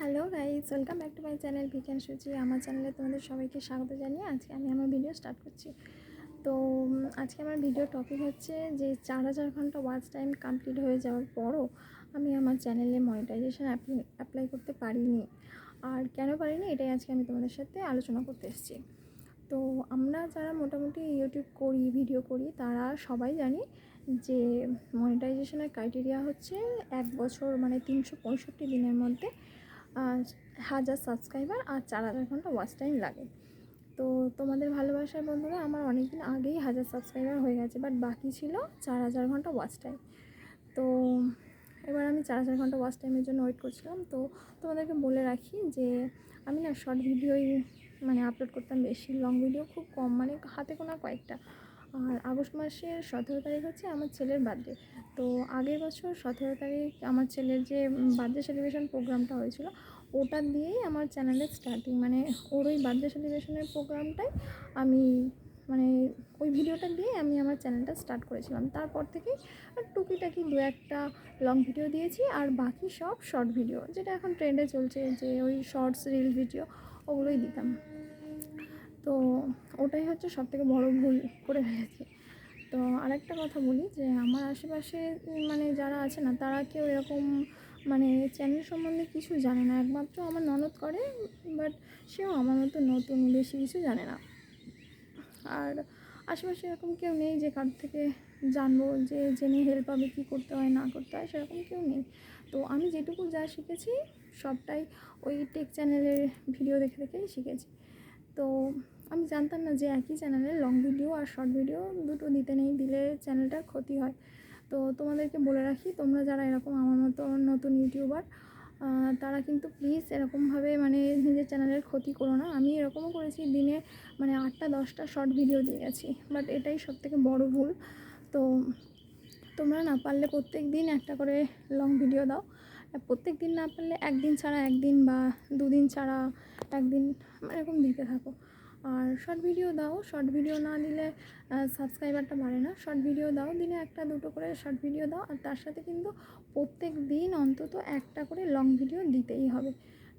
Hello guys welcome back to my channel ভিকেন সুচি আমার চ্যানেলে তোমাদের সবাইকে স্বাগত জানিয়ে আজকে আমি আমার ভিডিও স্টার্ট করছি। তো আজকে আমার ভিডিও টপিক হচ্ছে যে চার হাজার ঘণ্টা ওয়াচ টাইম কমপ্লিট হয়ে যাওয়ার পরও আমি আমার চ্যানেলে মনিটাইজেশন অ্যাপ্লাই করতে পারিনি। আর কেন পারিনি, এটাই আজকে আমি তোমাদের সাথে আলোচনা করতে এসেছি। তো, আমরা যারা মোটামুটি ইউটিউব করি ভিডিও করি, তারা সবাই জানি যে মনিটাইজেশনের ক্রাইটেরিয়া হচ্ছে এক বছর মানে তিনশো পঁয়ষট্টি দিনের মধ্যে হাজার সাবস্ক্রাইবার আর চার হাজার ঘণ্টা ওয়াচ টাইম লাগে। তো তোমাদের ভালোবাসার বন্ধুরা, আমার অনেক দিন আগেই হাজার সাবস্ক্রাইবার হয়ে গেছে বাট বাকি ছিল চার হাজার ঘণ্টা ওয়াচ টাইম তো এবার আমি চার হাজার ঘণ্টা ওয়াচ টাইমের জন্য ওয়েট করছিলাম। তো তোমাদেরকে বলে রাখি যে, আমি না শর্ট ভিডিওই মানে আপলোড করতাম বেশি লং ভিডিও খুব কম মানে হাতে কোনো কয়েকটা। আর আগস্ট মাসের সতেরো তারিখ হচ্ছে আমার ছেলের বার্থডে তো আগের বছর সতেরো তারিখ আমার ছেলের যে বার্থডে সেলিব্রেশন প্রোগ্রামটা হয়েছিল, ওটা দিয়েই আমার চ্যানেলের স্টার্টিং মানে ওর ওই বার্থডে সেলিব্রেশনের প্রোগ্রামটাই আমি মানে ওই ভিডিওটা দিয়ে আমি আমার চ্যানেলটা স্টার্ট করেছিলাম। তারপর থেকেই টুকিটাকি দু একটা লং ভিডিও দিয়েছি আর বাকি সব শর্ট ভিডিও যেটা এখন ট্রেন্ডে চলছে যে ওই শর্টস রিল ভিডিও ওগুলোই দিতাম। তো ওটাই হচ্ছে সব থেকে বড়ো ভুল করে ফেলেছি। তো আরেকটা কথা বলি যে আমার আশেপাশে মানে যারা আছে না, তারা কেউ এরকম মানে চ্যানেল সম্বন্ধে কিছু জানে না। একমাত্র আমার ননদ করে বাট সেও আমার মতো নতুন, বেশি কিছু জানে না। আর আশেপাশে এরকম কেউ নেই যে কার থেকে জানব যে, জেনে হেল্প পাবে কী করতে হয়, না করতে হয়, সেরকম কেউ নেই। তো আমি যেটুকু যা শিখেছি, সবটাই ওই টেক চ্যানেলের ভিডিও দেখে দেখেই শিখেছি। তো আমি জানতাম না যে একই চ্যানেলে লং ভিডিও আর শর্ট ভিডিও দুটো দিতে নেই, দিলে চ্যানেলটার ক্ষতি হয়। তো তোমাদেরকে বলে রাখি, তোমরা যারা এরকম আমার মতো নতুন ইউটিউবার তারা কিন্তু প্লিজ এরকমভাবে মানে নিজের চ্যানেলের ক্ষতি করো না। আমি এরকমও করেছি, দিনে মানে আটটা, দশটা শর্ট ভিডিও দিয়ে গেছি। বাট এটাই সব থেকে বড়ো ভুল। তো তোমরা না পারলে প্রত্যেক দিন একটা করে লং ভিডিও দাও। প্রত্যেক দিন না পারলে একদিন ছাড়া একদিন বা দুদিন ছাড়া একদিন এরকম দিতে থাকো। আর শর্ট ভিডিও দাও। শর্ট ভিডিও না দিলে সাবস্ক্রাইবারটা বাড়ে না। শর্ট ভিডিও দাও দিনে একটা, দুটো করে শর্ট ভিডিও দাও। আর তার সাথে কিন্তু প্রত্যেক দিন অন্তত একটা করে লং ভিডিও দিতেই হবে।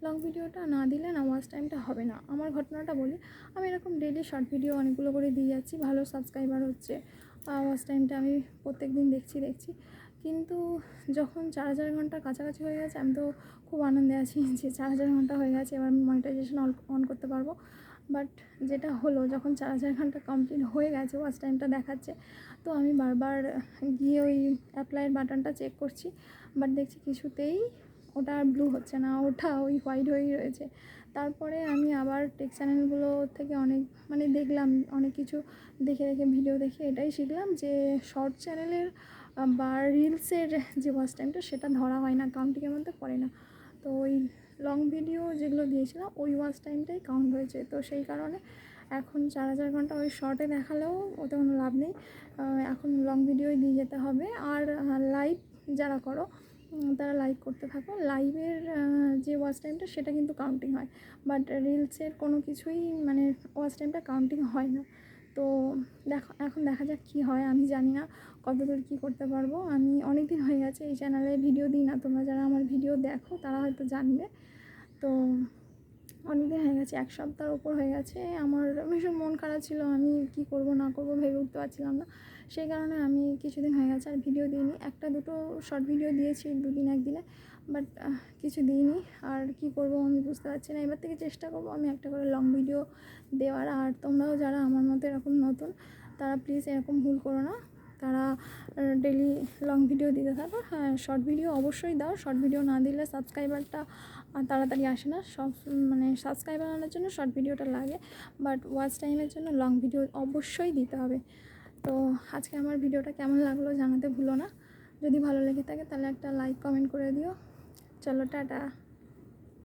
লং ভিডিওটা না দিলে না ওয়াচ টাইমটা হবে না। আমার ঘটনাটা বলি, আমি এরকম ডেলি শর্ট ভিডিও অনেকগুলো করে দিয়ে যাচ্ছি, ভালো সাবস্ক্রাইবার হচ্ছে ওয়াচ টাইমটা আমি প্রত্যেক দিন দেখছি দেখছি। কিন্তু যখন চার হাজার ঘণ্টার কাছাকাছি হয়ে গেছে, আমি তো খুব আনন্দে আছি যে চার হাজার ঘণ্টা হয়ে গেছে, এবার মনিটাইজেশন অন করতে পারব। বাট যেটা হলো, যখন চার হাজার ঘণ্টা কমপ্লিট হয়ে গেছে ওয়াচ টাইমটা দেখাচ্ছে, তো আমি বারবার গিয়ে ওই অ্যাপ্লাইয়ের বাটনটা চেক করছি বাট দেখছি কিছুতেই ওটা আর ব্লু হচ্ছে না, ওটা ওই হোয়াইট হয়েই রয়েছে। তারপরে আমি আবার টেক চ্যানেলগুলো থেকে অনেক মানে দেখলাম, অনেক কিছু দেখে দেখে ভিডিও দেখে এটাই শিখলাম যে শর্ট চ্যানেলের বা রিলসের যে ওয়াচ টাইমটা সেটা ধরা হয় না কাউন্টিংয়ের মধ্যে পড়ে না। তো ওই লং ভিডিও যেগুলো দিয়েছিলাম, ওই ওয়াচ টাইমটাই কাউন্ট হয়েছে। তো সেই কারণে এখন চার হাজার ঘণ্টা ওই শর্টে দেখালেও ওতে কোনো লাভ নেই। এখন লং ভিডিওই দিয়ে যেতে হবে। আর লাইভ যারা করো তারা লাইক করতে থাকো। লাইভের যে ওয়াচ টাইমটা সেটা কিন্তু কাউন্টিং হয়। বাট রিলসের কোনো কিছুই মানে ওয়াচ টাইমটা কাউন্টিং হয় না। তো দেখো, এখন দেখা যাক কী হয়। আমি জানি না কতদূর কী করতে পারব। আমি অনেক দিন হয়ে গেছে এই চ্যানেলে ভিডিও দিই না। তোমরা যারা আমার ভিডিও দেখো, তারা হয়তো জানবে। তো অনেক দিন হয়ে গেছে, এক সপ্তাহের ওপর হয়ে গেছে। আমার ভীষণ মন খারাপ ছিল, আমি কি করব, না করব ভেবে উঠতে পারছিলাম না। সেই কারণে আমি কিছুদিন হয়ে গেছে, আর ভিডিও দিইনি। একটা দুটো শর্ট ভিডিও দিয়েছি দুদিন একদিনে বাট কিছু দিইনি। আর কি করব আমি বুঝতে পারছি না। এবার থেকে চেষ্টা করব আমি একটা করে লং ভিডিও দেওয়ার। আর তোমরাও যারা আমার মতো এরকম নতুন, তারা প্লিজ এরকম ভুল করো না। তারা ডেলি লং ভিডিও দিতে থাকো। হ্যাঁ শর্ট ভিডিও অবশ্যই দাও। শর্ট ভিডিও না দিলে সাবস্ক্রাইবারটা তাড়াতাড়ি আসে না। সব মানে সাবস্ক্রাইবার আনার জন্য শর্ট ভিডিওটা লাগে। বাট ওয়াচ টাইমের জন্য লং ভিডিও অবশ্যই দিতে হবে। তো আজকে আমার ভিডিওটা কেমন লাগল জানাতে ভুলো না। যদি ভালো লেগে থাকে তাহলে একটা লাইক কমেন্ট করে দিও। চলো, টাটা।